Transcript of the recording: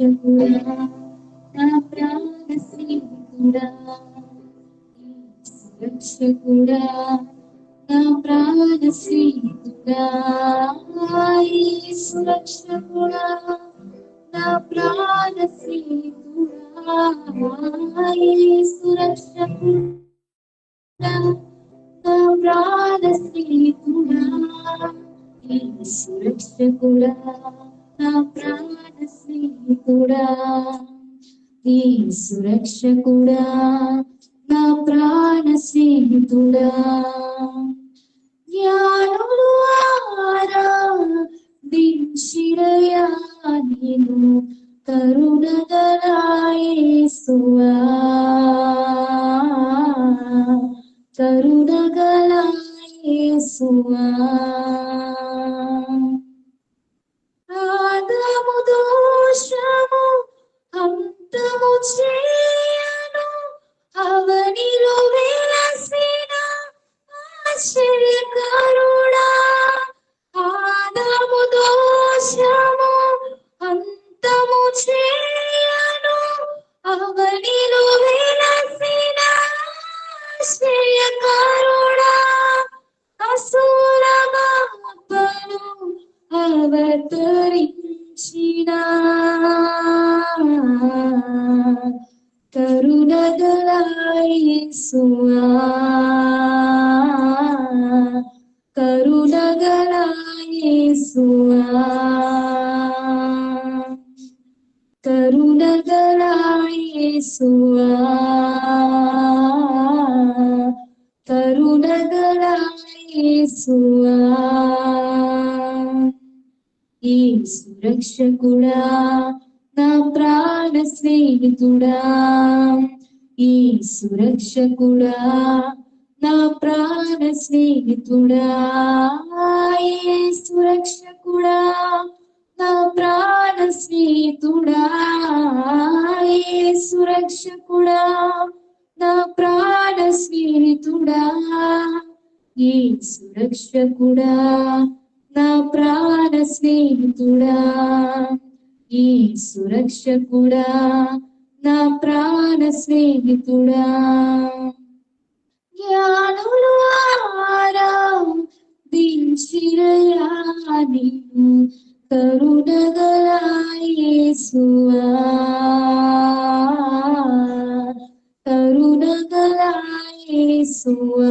segurar na praia cintura. Isso vai te segurar na praia cintura. Isso vai te segurar na praia cintura. సురక్షకుడా నా ప్రాణ స్నేహితుడా ఈ సురక్షకుడా నా ప్రాణ స్నేహితుడా. జ్ఞానులు ఆరాధించిరయా నేను కరుణగలాయేసువా. కరుణగలాయేసువా. అవతరించిన కరుణగలాయేసువా కరుణగలాయేసువా కరుణగలాయేసువా కరుణగలాయేసువా ఈ సురక్షకుడా నా ప్రాణ స్నేహితుడా. ఈ సురక్షకుడా నా ప్రాణ స్నేహితుడా. ఏ సురక్షకుడా నా ప్రాణ స్నేహితుడా. సురక్షకుడా నా ప్రాణ స్నేహితుడా. ఈ సురక్షకుడా నా ప్రాణ స్నేహితుడా. ఈ సురక్షకుడా నా ప్రాణ స్నేహితుడా. జ్ఞానులు ఆరాధించిరయా నీవు కరుణగలాయేసువా sua